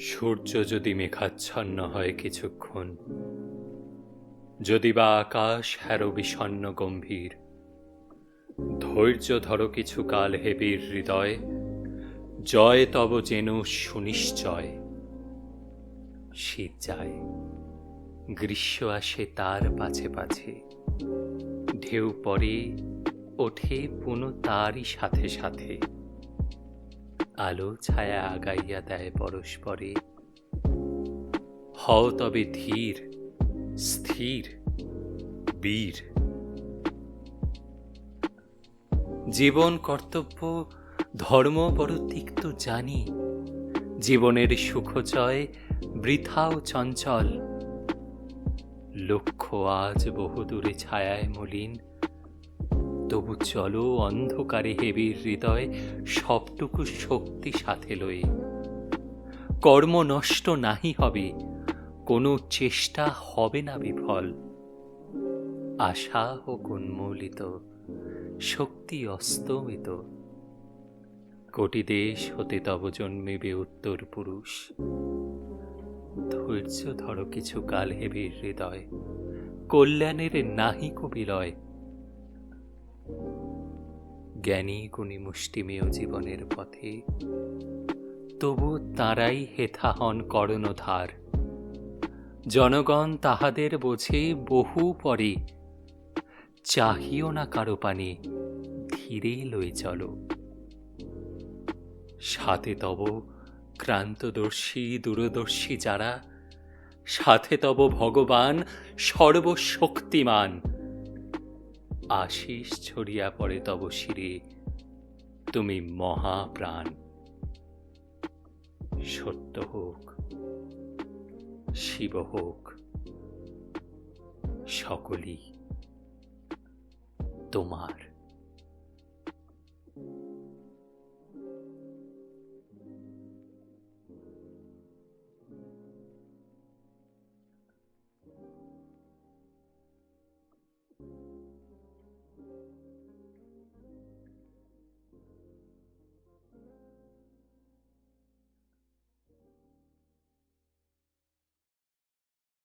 সূর্য যদি মেঘাচ্ছন্ন হয় কিছুক্ষণ, যদি বা আকাশ হ্যারো বিষণ্ন গম্ভীর, ধৈর্য ধরো কিছু কাল হেবির হৃদয়, জয় তব যেন সুনিশ্চয়। শীত যায়, গ্রীষ্ম আসে তার পাছে পাছে, ঢেউ পরে ওঠে পুনঃ তারই সাথে সাথে। আলো, ছায়া আগাইয়া দেয় পরস্পরে। হও তবে ধীর, স্থির, বীর। জীবন কর্তব্য, ধর্ম বড় তিক্ত জানি। জীবনের সুখচয় বৃথাও চঞ্চল। লক্ষ্য আজ বহুদূরে ছায়ায় মলিন। তবু চলো অন্ধকারে হেবির হৃদয়, সবটুকু শক্তি সাথে লয়ে। কর্ম নষ্ট নাহি হবে, কোনো চেষ্টা হবে না বিফল। আশা হোক উন্মূলিত, শক্তি অস্তমিত। কোটি দেশ হতে তব জন্মিবে উত্তর পুরুষ। ধৈর্য ধরো কিছু কাল হেবির হৃদয়, কল্যাণের নাহি কবিলয় জ্ঞানী গুণী মুষ্টিমেয় জীবনের পথে, তবু তাঁরাই হেথা হন করণধার। জনগণ তাহাদের বোঝে বহু পরে, চাহিও না কারও পানে, ধীরে লই চলো। সাথে তব ক্রান্তদর্শী, দূরদর্শী যারা, সাথে তব ভগবান সর্বশক্তিমান। আশিস ছড়িয়া পড়ে তব শিরে। তুমি মহাপ্রাণ। সত্য হোক শিব হোক সকলই তোমার।